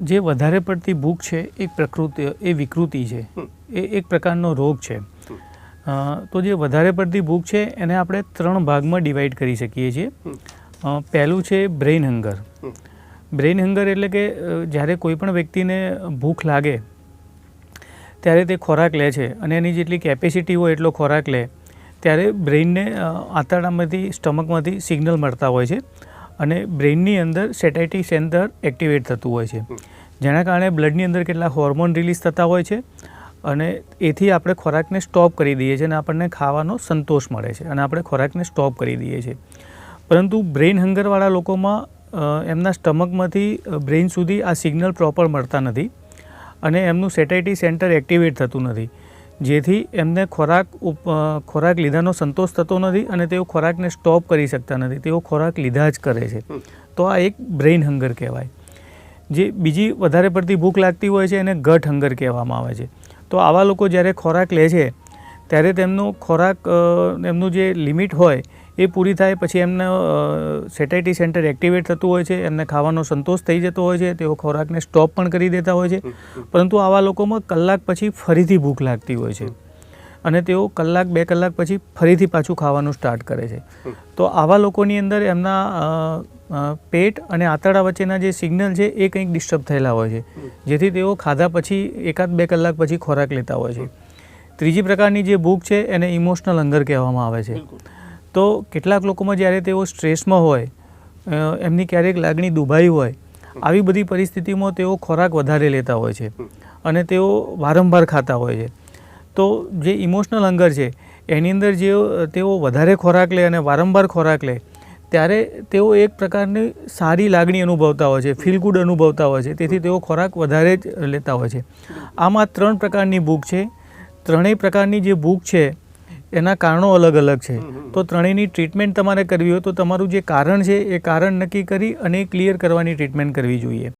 જે વધારે પડતી ભૂખ છે એ પ્રકૃતિ એ વિકૃતિ છે. એ એક પ્રકારનો રોગ છે. તો જે વધારે પડતી ભૂખ છે એને આપણે ત્રણ ભાગમાં ડિવાઈડ કરી શકીએ છીએ. પહેલું છે બ્રેઇન હંગર બ્રેઇન હંગર એટલે કે જ્યારે કોઈ પણ વ્યક્તિને ભૂખ લાગે ત્યારે તે ખોરાક લે છે અને એની જેટલી કેપેસિટી હોય એટલો ખોરાક લે. ત્યારે બ્રેઇનને આંતરડામાંથી સ્ટમકમાંથી સિગ્નલ મળતા હોય છે. અને બ્રેઇનની અંદર સેટાઇટી સેન્ટર એક્ટિવેટ થતું હોય છે. જેના કારણે બ્લડની અંદર કેટલાક હોર્મોન રિલીઝ થતા હોય છે અને એથી આપણે ખોરાકને સ્ટોપ કરી દઈએ છીએ અને આપણને ખાવાનો સંતોષ મળે છે અને આપણે ખોરાકને સ્ટોપ કરી દઈએ છીએ. પરંતુ બ્રેઇન હંગરવાળા લોકોમાં એમના સ્ટમકમાંથી બ્રેઇન સુધી આ સિગ્નલ પ્રોપર મળતા નથી અને એમનું સેટાઇટી સેન્ટર એક્ટિવેટ થતું નથી. જેથી એમને ખોરાક ઉપ- ખોરાક લીધાનો સંતોષ થતો નથી અને તેઓ ખોરાકને સ્ટોપ કરી શકતા નથી. તેઓ ખોરાક લીધા જ કરે છે. તો આ એક બ્રેઇન હંગર કહેવાય. જે બીજી વધારે પડતી ભૂખ લાગતી હોય છે એને ગટ હંગર કહેવામાં આવે છે. તો આવા લોકો જ્યારે ખોરાક લે છે ત્યારે તેમનો ખોરાક એમનું જે લિમિટ હોય એ પૂરી થાય, પછી એમનો સેટાઇટી સેન્ટર એક્ટિવેટ થતું હોય છે, એમને ખાવાનો સંતોષ થઈ જતો હોય છે, તેઓ ખોરાકને સ્ટોપ પણ કરી દેતા હોય છે. પરંતુ આવા લોકોમાં કલાક પછી ફરીથી ભૂખ લાગતી હોય છે. અને તેઓ કલાક, બે કલાક પછી ફરીથી પાછું ખાવાનું સ્ટાર્ટ કરે છે. તો આવા લોકોની અંદર એમના પેટ અને આંતરડા વચ્ચેના જે સિગ્નલ છે, એ કંઈક ડિસ્ટર્બ થયેલા હોય છે. જેથી તેઓ ખાધા પછી એકાદ, બે કલાક પછી ખોરાક લેતા હોય છે. ત્રીજી પ્રકારની જે ભૂખ છે, એને ઇમોશનલ હંગર કહેવામાં આવે છે. તો કેટલાક લોકોમાં જ્યારે તેઓ સ્ટ્રેસમાં હોય એમની ક્યારેક લાગણી દુભાઈ હોય, આવી બધી પરિસ્થિતિમાં તેઓ ખોરાક વધારે લેતા હોય છે અને તેઓ વારંવાર ખાતા હોય છે. તો જે ઇમોશનલ હંગર છે, એની અંદર જે તેઓ વધારે ખોરાક લે અને વારંવાર ખોરાક લે, ત્યારે તેઓ એક પ્રકારની સારી લાગણી અનુભવતા હોય છે ફીલ ગુડ અનુભવતા હોય છે. તેથી તેઓ ખોરાક વધારે જ લેતા હોય છે. આમાં ત્રણ પ્રકારની ભૂખ છે. ત્રણેય પ્રકારની જે ભૂખ છે એના કારણો અલગ અલગ છે. તો ત્રણેયની ટ્રીટમેન્ટ તમારે કરવી હોય તો તમારું જે કારણ છે એ કારણ નક્કી કરી અને ક્લિયર કરવાની ટ્રીટમેન્ટ કરવી જોઈએ.